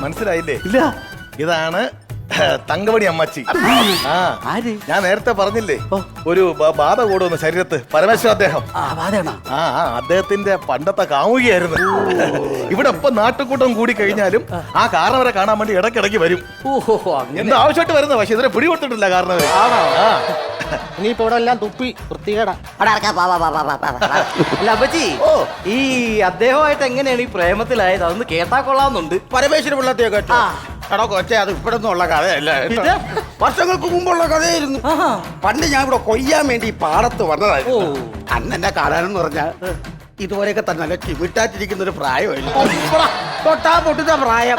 മനസ്സിലായില്ലേ? ഇല്ല. ഇതാണ് തങ്കമണി അമ്മച്ചി. ആ ആര്? ഞാൻ നേരത്തെ പറഞ്ഞില്ലേ ഒരു ബ- ബാധ കൂടുന്നു ശരീരത്ത് പരമേശ്വര അദ്ദേഹം. ആ ആ ആ, അദ്ദേഹത്തിന്റെ പണ്ടത്തെ കാമുകിയായിരുന്നു. ഇവിടെ ഇപ്പൊ നാട്ടുകൂട്ടം കൂടി കഴിഞ്ഞാലും ആ. കാരണവരെ കാണാൻ വേണ്ടി ഇടക്കിടക്ക് വരും. ഓഹോ അങ്ങനെ. എന്ത് ആവശ്യമായിട്ട് വരുന്നത്? പക്ഷെ ഇതിനെ പിടി കൊടുത്തിട്ടില്ല കാരണവര് ആ. ഇനിയിപ്പോ ഇവിടെ എല്ലാം തുപ്പി വൃത്തികേടാ. അവിടെ ഇറക്കാം, വാ, വാ, വാ, വാ, വാ, വാ, വാ. അല്ല അമ്മച്ചി ഓ. ഈ അദ്ദേഹമായിട്ട് എങ്ങനെയാണ് ഈ പ്രേമത്തിലായത്? അതൊന്ന് കേട്ടാ കൊള്ളാന്നുണ്ട് പരമേശ്വര പിള്ളത്തെയൊക്കെ ആ. എടോ കൊച്ചേ അത് ഇവിടെ നിന്നുള്ള കഥയല്ല കേട്ടോ. വർഷങ്ങൾക്ക് മുമ്പുള്ള കഥയായിരുന്നു. ആഹാ. പണ്ട് ഞാൻ ഇവിടെ കൊയ്യാൻ വേണ്ടി ഈ പാടത്ത് വന്നതായിരുന്നു. ഓ. അന്ന് എന്നെ കാണാനെന്ന് പറഞ്ഞാൽ ഇതുപോലെയൊക്കെ തന്നെ നല്ല ചിമിട്ടാറ്റിരിക്കുന്ന ഒരു പ്രായമായിരുന്നു. തൊട്ടാ പൊട്ടുന്ന പ്രായം.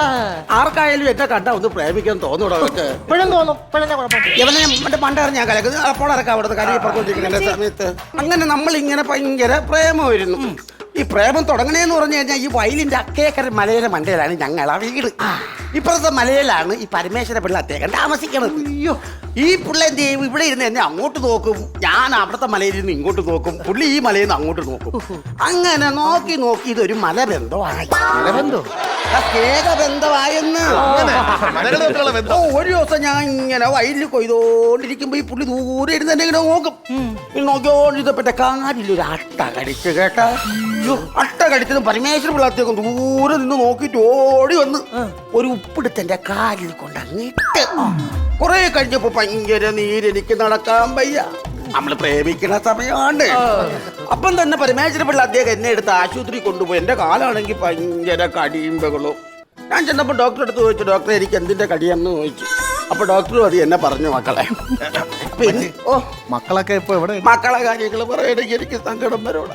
ആർക്കായാലും എന്നെ കണ്ടാ ഒന്ന് പ്രേമിക്കാൻ തോന്നൂടോ അവർക്ക്. ഇപ്പോഴും തോന്നും? ഇപ്പഴും എന്താ കുഴപ്പം? ഇവനെ മറ്റേ പണ്ടാറ് ഞാൻ കലക്കുന്നത് അപ്പോൾ ഇറക്കാം അവിടുത്തെ പറഞ്ഞുകൊണ്ടിരിക്കുന്ന സമയത്ത്. അങ്ങനെ നമ്മൾ ഇങ്ങനെ ഭയങ്കര പ്രേമമായിരുന്നു. ഈ പ്രേമം തുടങ്ങണേന്ന് പറഞ്ഞു കഴിഞ്ഞാൽ ഈ വയലിന്റെ അക്കേക്കര മലയിലെ മണ്ടയിലാണ് ഞങ്ങളാ വീട്. ഇപ്പുറത്തെ മലയിലാണ് ഈ പരമേശ്വര പിള്ള അദ്ദേഹം താമസിക്കണത്. അയ്യോ. ഈ പിള്ള എന്ത് ചെയ്യും? ഇവിടെ ഇരുന്ന് എന്നെ അങ്ങോട്ട് നോക്കും. ഞാൻ അവിടുത്തെ മലയിൽ നിന്ന് ഇങ്ങോട്ട് നോക്കും. പുള്ളി ഈ മലയിൽ നിന്ന് അങ്ങോട്ട് നോക്കും. അങ്ങനെ നോക്കി നോക്കി ഇതൊരു മലബന്ധമായി. മലബന്ധം? സ്നേഹബന്ധമായെന്ന് അങ്ങനെ തമ്മിലുള്ള ഓ ബന്ധം ഒരു ദിവസം ഞാൻ ഇങ്ങനെ വയലിൽ കൊയ്തോണ്ടിരിക്കുമ്പോ ഈ പുള്ളി ദൂരെ ഇരുന്ന് എന്നെ ഇങ്ങനെ നോക്കും. ഈ നോക്കിയോണ്ടിരുന്നപ്പെട്ട കാലിലൊരു അട്ട കടിച്ചു കേട്ടാ. അയ്യോ, അട്ട കടിച്ചത് പരമേശ്വര പിള്ളാത്തേക്കും ദൂരെ നിന്ന് നോക്കിയിട്ട് ഓടി വന്ന് ഒരു ഉപ്പിടുത്തെന്റെ കാലിൽ കൊണ്ട് അങ്ങിട്ട് കുറെ കഴിഞ്ഞപ്പോ ഭയങ്കര നീരെനിക്ക് നടക്കാൻ വയ്യ. നമ്മൾ പ്രേമിക്കണ സമയമാണ്. അപ്പം തന്നെ പരമേശ്വര പിള്ള അദ്ദേഹം എന്നെ എടുത്ത് ആശുപത്രി കൊണ്ടുപോയി. എന്റെ കാലാണെങ്കിൽ ഭയങ്കര കടിയും ബഹളവും. ഞാൻ ചെന്നപ്പോൾ ഡോക്ടറെ അടുത്ത് ചോദിച്ചു ഡോക്ടറെ എനിക്ക് എന്തിന്റെ കടിയെന്ന് ചോദിച്ചു. അപ്പൊ ഡോക്ടർ അത് എന്നെ പറഞ്ഞു മക്കളെ. പിന്നെ ഓ മക്കളൊക്കെ ഇപ്പൊ എവിടെ? മക്കളെ കാര്യങ്ങൾ പറയണെങ്കിൽ എനിക്ക് സങ്കടം വരോട്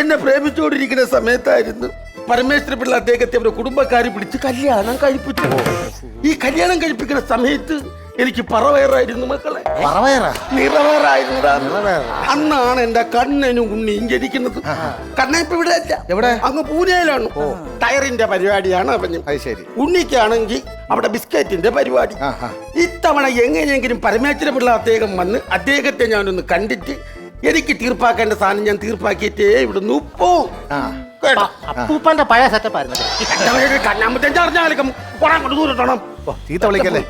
എന്നെ പ്രേമിച്ചുകൊണ്ടിരിക്കുന്ന സമയത്തായിരുന്നു പരമേശ്വര പിള്ള അദ്ദേഹത്തെ അവരുടെ കുടുംബക്കാർ പിടിച്ച് കല്യാണം കഴിപ്പിച്ചു. ഈ കല്യാണം കഴിപ്പിക്കുന്ന സമയത്ത് എനിക്ക് പറവയറായിരുന്നു മക്കളെ. അന്നാണ് എന്റെ കണ്ണനും ഉണ്ണിയും ജനിക്കുന്നത് കണ്ണ ഇപ്പൊ ഇവിടെ എവിടെ? അങ്ങ് പൂനെയിലാണ്. ടയറിന്റെ പരിപാടിയാണ് ശരി. ഉണ്ണിക്കാണെങ്കിൽ അവിടെ ബിസ്ക്കറ്റിന്റെ പരിപാടി. ഇത്തവണ എങ്ങനെയെങ്കിലും പരമേശ്വര പിള്ള അദ്ദേഹം വന്ന് അദ്ദേഹത്തെ ഞാനൊന്ന് കണ്ടിട്ട് എനിക്ക് തീർപ്പാക്കേണ്ട സാധനം ഞാൻ തീർപ്പാക്കിയിട്ടേ ആ. കേട്ടോ? അപ്പൂപ്പന്റെ പഴയ സെറ്റപ്പായിരുന്നു കണ്ണാമ്പത്തെ അറിഞ്ഞാലും കുറെ ദൂരം ഓ, ചീത്ത വിളിക്കല്ലേ?